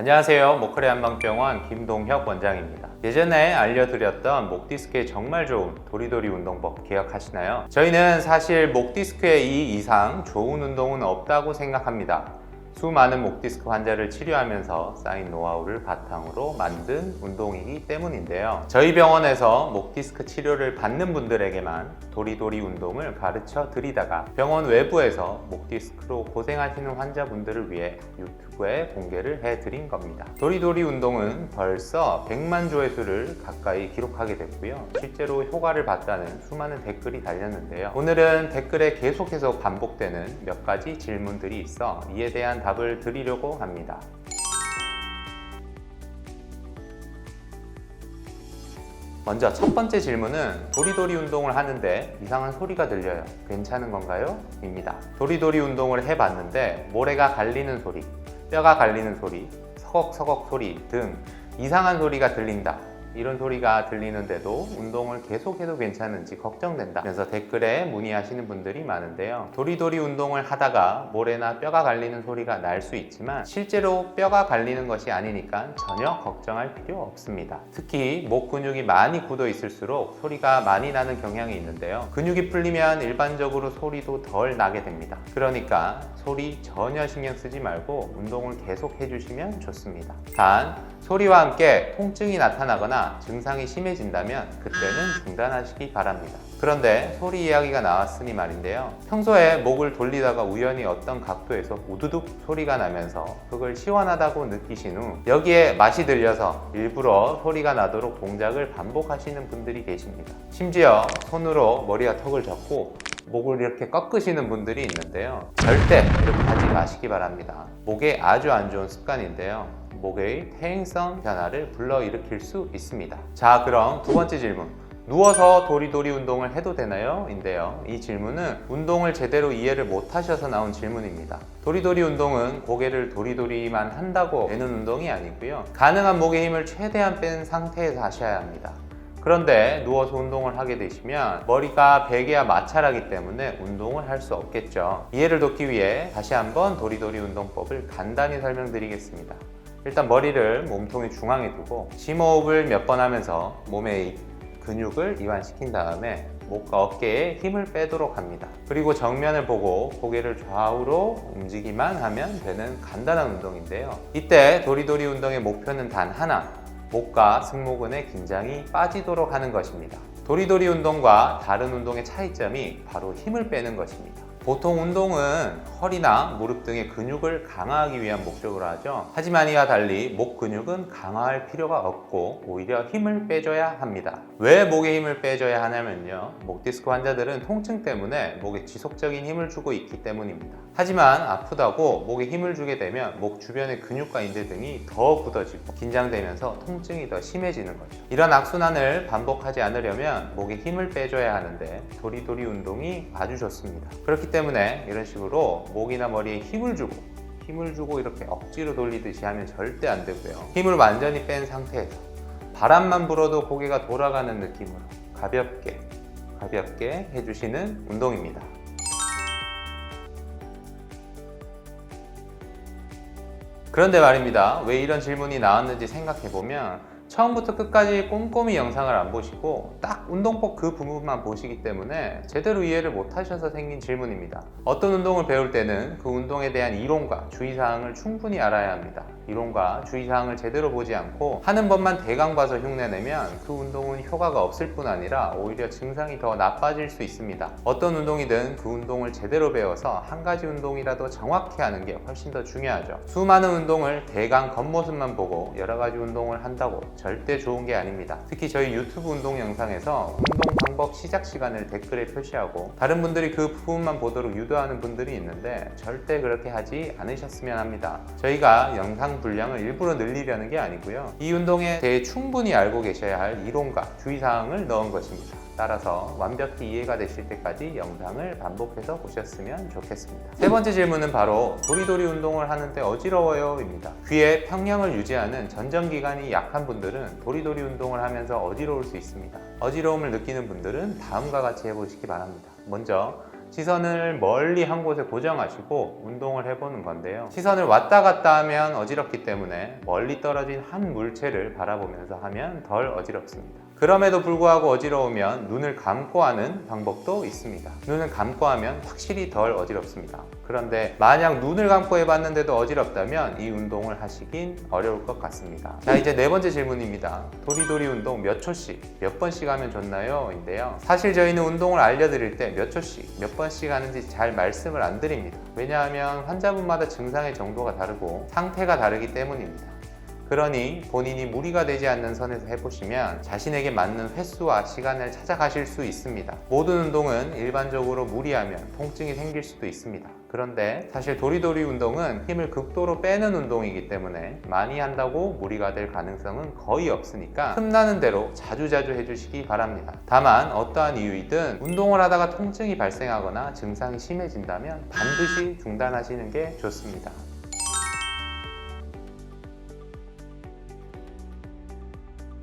안녕하세요. 모크레 한방병원 김동혁 원장입니다. 예전에 알려드렸던 목 디스크에 정말 좋은 도리도리 운동법 기억하시나요? 저희는 사실 목 디스크의 이 이상 좋은 운동은 없다고 생각합니다. 수많은 목 디스크 환자를 치료하면서 쌓인 노하우를 바탕으로 만든 운동이기 때문인데요. 저희 병원에서 목 디스크 치료를 받는 분들에게만 도리도리 운동을 가르쳐 드리다가 병원 외부에서 목 디스크로 고생하시는 환자분들을 위해 유튜브 에 공개를 해 드린 겁니다. 도리도리 운동은 벌써 100만 조회수를 가까이 기록하게 됐고요. 실제로 효과를 봤다는 수많은 댓글이 달렸는데요. 오늘은 댓글에 계속해서 반복되는 몇 가지 질문들이 있어 이에 대한 답을 드리려고 합니다. 먼저 첫 번째 질문은 도리도리 운동을 하는데 이상한 소리가 들려요. 괜찮은 건가요? 입니다. 도리도리 운동을 해봤는데 모래가 갈리는 소리, 뼈가 갈리는 소리, 서걱서걱 소리 등 이상한 소리가 들린다. 이런 소리가 들리는데도 운동을 계속해도 괜찮은지 걱정된다. 그래서 댓글에 문의하시는 분들이 많은데요. 도리도리 운동을 하다가 모래나 뼈가 갈리는 소리가 날 수 있지만 실제로 뼈가 갈리는 것이 아니니까 전혀 걱정할 필요 없습니다. 특히 목 근육이 많이 굳어 있을수록 소리가 많이 나는 경향이 있는데요. 근육이 풀리면 일반적으로 소리도 덜 나게 됩니다. 그러니까 소리 전혀 신경 쓰지 말고 운동을 계속 해주시면 좋습니다. 단 소리와 함께 통증이 나타나거나 증상이 심해진다면 그때는 중단하시기 바랍니다. 그런데 소리 이야기가 나왔으니 말인데요. 평소에 목을 돌리다가 우연히 어떤 각도에서 우두둑 소리가 나면서 그걸 시원하다고 느끼신 후 여기에 맛이 들려서 일부러 소리가 나도록 동작을 반복하시는 분들이 계십니다. 심지어 손으로 머리와 턱을 잡고 목을 이렇게 꺾으시는 분들이 있는데요. 절대 이렇게 하지 마시기 바랍니다. 목에 아주 안 좋은 습관인데요. 목의 퇴행성 변화를 불러일으킬 수 있습니다. 자, 그럼 두 번째 질문. 누워서 도리도리 운동을 해도 되나요? 인데요. 이 질문은 운동을 제대로 이해를 못 하셔서 나온 질문입니다. 도리도리 운동은 고개를 도리도리만 한다고 되는 운동이 아니고요. 가능한 목의 힘을 최대한 뺀 상태에서 하셔야 합니다. 그런데 누워서 운동을 하게 되시면 머리가 베개와 마찰하기 때문에 운동을 할 수 없겠죠. 이해를 돕기 위해 다시 한번 도리도리 운동법을 간단히 설명드리겠습니다. 일단 머리를 몸통의 중앙에 두고 심호흡을 몇 번 하면서 몸의 근육을 이완시킨 다음에 목과 어깨에 힘을 빼도록 합니다. 그리고 정면을 보고 고개를 좌우로 움직이기만 하면 되는 간단한 운동인데요. 이때 도리도리 운동의 목표는 단 하나, 목과 승모근의 긴장이 빠지도록 하는 것입니다. 도리도리 운동과 다른 운동의 차이점이 바로 힘을 빼는 것입니다. 보통 운동은 허리나 무릎 등의 근육을 강화하기 위한 목적으로 하죠. 하지만 이와 달리 목 근육은 강화할 필요가 없고 오히려 힘을 빼줘야 합니다. 왜 목에 힘을 빼줘야 하냐면요. 목 디스크 환자들은 통증 때문에 목에 지속적인 힘을 주고 있기 때문입니다. 하지만 아프다고 목에 힘을 주게 되면 목 주변의 근육과 인대 등이 더 굳어지고 긴장되면서 통증이 더 심해지는 거죠. 이런 악순환을 반복하지 않으려면 목에 힘을 빼줘야 하는데 도리도리 운동이 아주 좋습니다. 때문에 이런 식으로 목이나 머리에 힘을 주고 힘을 주고 이렇게 억지로 돌리듯이 하면 절대 안 되고요. 힘을 완전히 뺀 상태에서 바람만 불어도 고개가 돌아가는 느낌으로 가볍게 가볍게 해주시는 운동입니다. 그런데 말입니다. 왜 이런 질문이 나왔는지 생각해보면 처음부터 끝까지 꼼꼼히 영상을 안 보시고 딱 운동법 그 부분만 보시기 때문에 제대로 이해를 못 하셔서 생긴 질문입니다. 어떤 운동을 배울 때는 그 운동에 대한 이론과 주의사항을 충분히 알아야 합니다. 이론과 주의사항을 제대로 보지 않고 하는 법만 대강 봐서 흉내내면 그 운동은 효과가 없을 뿐 아니라 오히려 증상이 더 나빠질 수 있습니다. 어떤 운동이든 그 운동을 제대로 배워서 한 가지 운동이라도 정확히 하는 게 훨씬 더 중요하죠. 수많은 운동을 대강 겉모습만 보고 여러 가지 운동을 한다고 절대 좋은 게 아닙니다. 특히 저희 유튜브 운동 영상에서 운동 방법 시작 시간을 댓글에 표시하고 다른 분들이 그 부분만 보도록 유도하는 분들이 있는데 절대 그렇게 하지 않으셨으면 합니다. 저희가 영상 분량을 일부러 늘리려는 게 아니고요. 이 운동에 대해 충분히 알고 계셔야 할 이론과 주의사항을 넣은 것입니다. 따라서 완벽히 이해가 되실 때까지 영상을 반복해서 보셨으면 좋겠습니다. 세 번째 질문은 바로 도리도리 운동을 하는데 어지러워요 입니다. 귀에 평형을 유지하는 전정기관이 약한 분들은 도리도리 운동을 하면서 어지러울 수 있습니다. 어지러움을 느끼는 분들은 다음과 같이 해보시기 바랍니다. 먼저 시선을 멀리 한 곳에 고정하시고 운동을 해보는 건데요. 시선을 왔다 갔다 하면 어지럽기 때문에 멀리 떨어진 한 물체를 바라보면서 하면 덜 어지럽습니다. 그럼에도 불구하고 어지러우면 눈을 감고 하는 방법도 있습니다. 눈을 감고 하면 확실히 덜 어지럽습니다. 그런데 만약 눈을 감고 해봤는데도 어지럽다면 이 운동을 하시긴 어려울 것 같습니다. 자, 이제 네 번째 질문입니다. 도리도리 운동 몇 초씩, 몇 번씩 하면 좋나요? 인데요. 사실 저희는 운동을 알려드릴 때 몇 초씩, 몇 번씩 하는지 잘 말씀을 안 드립니다. 왜냐하면 환자분마다 증상의 정도가 다르고 상태가 다르기 때문입니다. 그러니 본인이 무리가 되지 않는 선에서 해보시면 자신에게 맞는 횟수와 시간을 찾아가실 수 있습니다. 모든 운동은 일반적으로 무리하면 통증이 생길 수도 있습니다. 그런데 사실 도리도리 운동은 힘을 극도로 빼는 운동이기 때문에 많이 한다고 무리가 될 가능성은 거의 없으니까 틈나는 대로 자주자주 해주시기 바랍니다. 다만 어떠한 이유이든 운동을 하다가 통증이 발생하거나 증상이 심해진다면 반드시 중단하시는 게 좋습니다.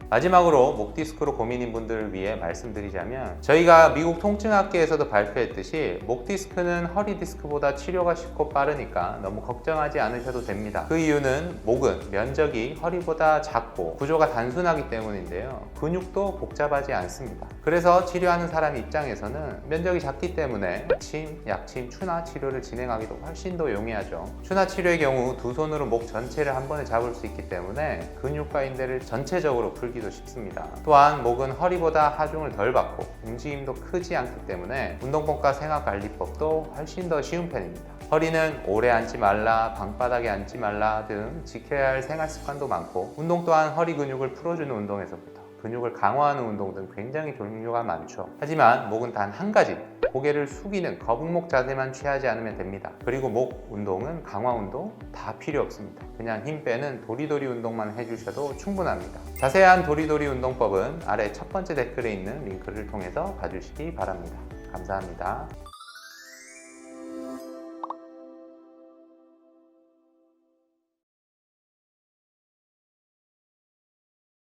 마지막으로 목 디스크로 고민인 분들을 위해 말씀드리자면 저희가 미국 통증학회에서도 발표했듯이 목 디스크는 허리 디스크보다 치료가 쉽고 빠르니까 너무 걱정하지 않으셔도 됩니다. 그 이유는 목은 면적이 허리보다 작고 구조가 단순하기 때문인데요. 근육도 복잡하지 않습니다. 그래서 치료하는 사람 입장에서는 면적이 작기 때문에 침, 약침, 추나 치료를 진행하기도 훨씬 더 용이하죠. 추나 치료의 경우 두 손으로 목 전체를 한 번에 잡을 수 있기 때문에 근육과 인대를 전체적으로 풀 기도 쉽습니다. 또한 목은 허리보다 하중을 덜 받고 움직임도 크지 않기 때문에 운동법과 생활관리법도 훨씬 더 쉬운 편입니다. 허리는 오래 앉지 말라, 방바닥에 앉지 말라 등 지켜야 할 생활 습관도 많고 운동 또한 허리 근육을 풀어주는 운동에서부터 근육을 강화하는 운동 등 굉장히 종류가 많죠. 하지만 목은 단 한 가지, 고개를 숙이는 거북목 자세만 취하지 않으면 됩니다. 그리고 목 운동은 강화 운동 다 필요 없습니다. 그냥 힘 빼는 도리도리 운동만 해주셔도 충분합니다. 자세한 도리도리 운동법은 아래 첫 번째 댓글에 있는 링크를 통해서 봐주시기 바랍니다. 감사합니다.